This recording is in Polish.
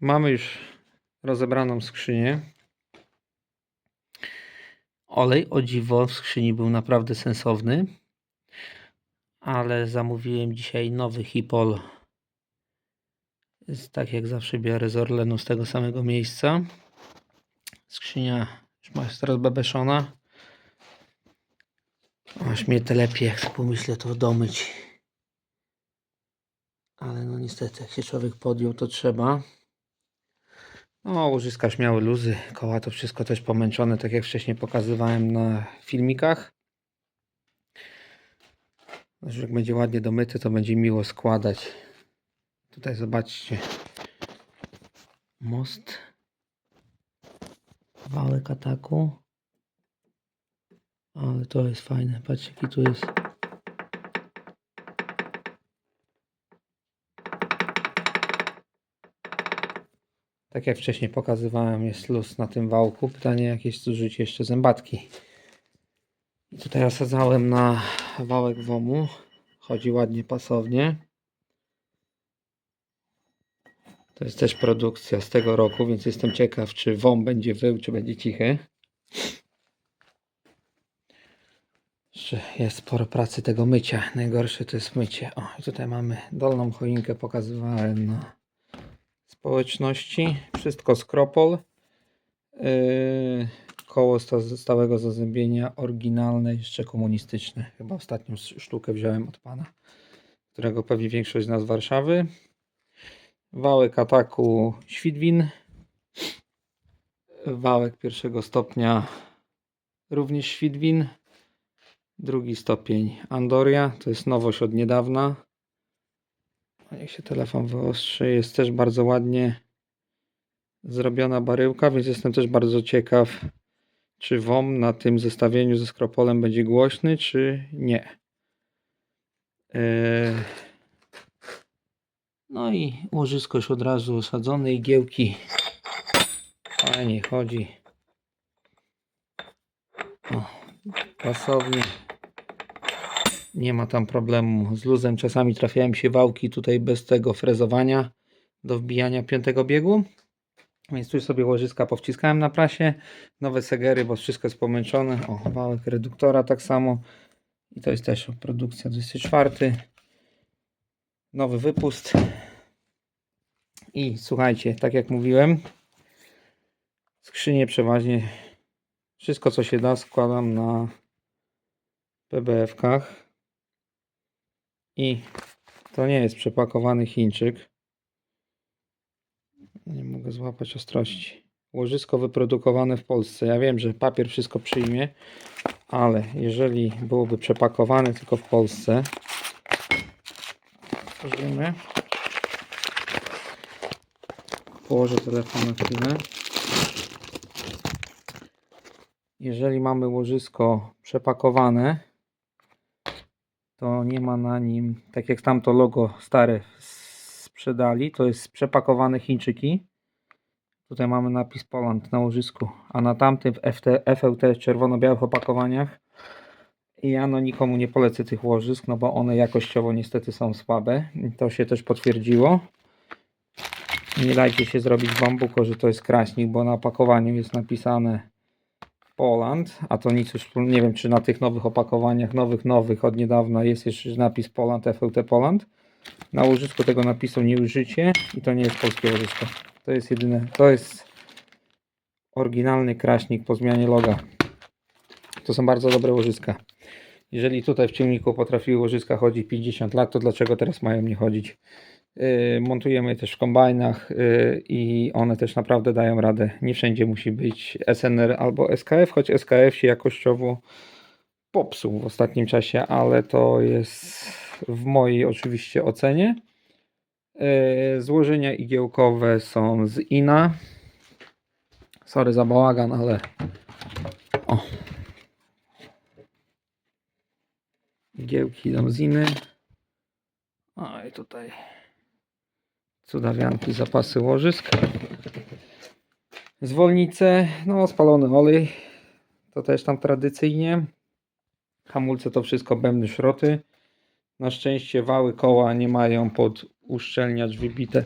Mamy już rozebraną skrzynię. Olej o dziwo w skrzyni był naprawdę sensowny. Ale zamówiłem dzisiaj nowy Hipol. Tak jak zawsze biorę z Orlenu z tego samego miejsca. Skrzynia już ma jest teraz bebeszona. Aż mnie telepie, jak pomyślę to domyć. Ale no niestety, jak się człowiek podjął, to trzeba. No, łożyska śmiały luzy, koła to wszystko też pomęczone, tak jak wcześniej pokazywałem na filmikach. Że jak będzie ładnie domyty, to będzie miło składać. Tutaj zobaczcie. Most. Wałek ataku. Ale to jest fajne. Patrzcie, jaki tu jest. Tak jak wcześniej pokazywałem, jest luz na tym wałku. Pytanie, jakieś zużycie jeszcze zębatki. I tutaj osadzałem na wałek WOMu. Chodzi ładnie, pasownie. To jest też produkcja z tego roku, więc jestem ciekaw, czy WOM będzie wył, czy będzie cichy. Jeszcze jest sporo pracy tego mycia. Najgorsze to jest mycie. O, tutaj mamy dolną choinkę, pokazywałem na społeczności. Wszystko skropol. Yy, koło sta- stałego zazębienia oryginalne, jeszcze komunistyczne. Chyba ostatnią sztukę wziąłem od pana, którego pewnie większość z nas z Warszawy. Wałek ataku Świdwin. Wałek pierwszego stopnia również Świdwin. Drugi stopień Andoria. To jest nowość od niedawna. A Niech się telefon wyostrzy. Jest też bardzo ładnie zrobiona baryłka, więc jestem też bardzo ciekaw, czy WOM na tym zestawieniu ze skropolem będzie głośny, czy nie. Eee, No i łożysko już od razu osadzone, igiełki. Fajnie chodzi. O, pasownie. Nie ma tam problemu z luzem. Czasami trafiają się wałki tutaj bez tego frezowania do wbijania piątego biegu. Więc tu sobie łożyska powciskałem na prasie. Nowe segery, bo wszystko jest pomęczone. O, wałek reduktora tak samo. I to jest też produkcja 24. Nowy wypust. I słuchajcie, tak jak mówiłem, skrzynię przeważnie wszystko co się da składam na PBF-kach. I to nie jest przepakowany Chińczyk. Nie mogę złapać ostrości. Łożysko wyprodukowane w Polsce. Ja wiem, że papier wszystko przyjmie, ale jeżeli byłoby przepakowane tylko w Polsce, otworzymy. Położę telefon na chwilę. Jeżeli mamy łożysko przepakowane, to nie ma na nim, tak jak tamto logo stare sprzedali, to jest przepakowane Chińczyki. Tutaj mamy napis Poland na łożysku, a na tamtym FT, FLT czerwono-białych opakowaniach ja no nikomu nie polecę tych łożysk, no bo one jakościowo niestety są słabe. To się też potwierdziło. Nie dajcie się zrobić bambuko, że to jest kraśnik, bo na opakowaniu jest napisane Poland, a to nic już, nie wiem czy na tych nowych opakowaniach, nowych, nowych od niedawna jest jeszcze napis Poland, FLT Poland. Na łożysku tego napisu nie użycie i to nie jest polskie łożysko. To jest jedyne, to jest oryginalny kraśnik po zmianie loga. To są bardzo dobre łożyska. Jeżeli tutaj w ciągniku potrafiły łożyska chodzić 50 lat, to dlaczego teraz mają nie chodzić? Yy, montujemy je też w kombajnach yy, i one też naprawdę dają radę. Nie wszędzie musi być SNR albo SKF, choć SKF się jakościowo popsuł w ostatnim czasie, ale to jest w mojej oczywiście ocenie. Yy, Złożenia igiełkowe są z INA. Sorry za bałagan, ale o. Igiełki idą z INY. O i tutaj cudawianki, zapasy łożysk. Zwolnice, no spalony olej. To też tam tradycyjnie. Hamulce to wszystko bębny szroty. Na szczęście wały koła nie mają pod uszczelniacz wybite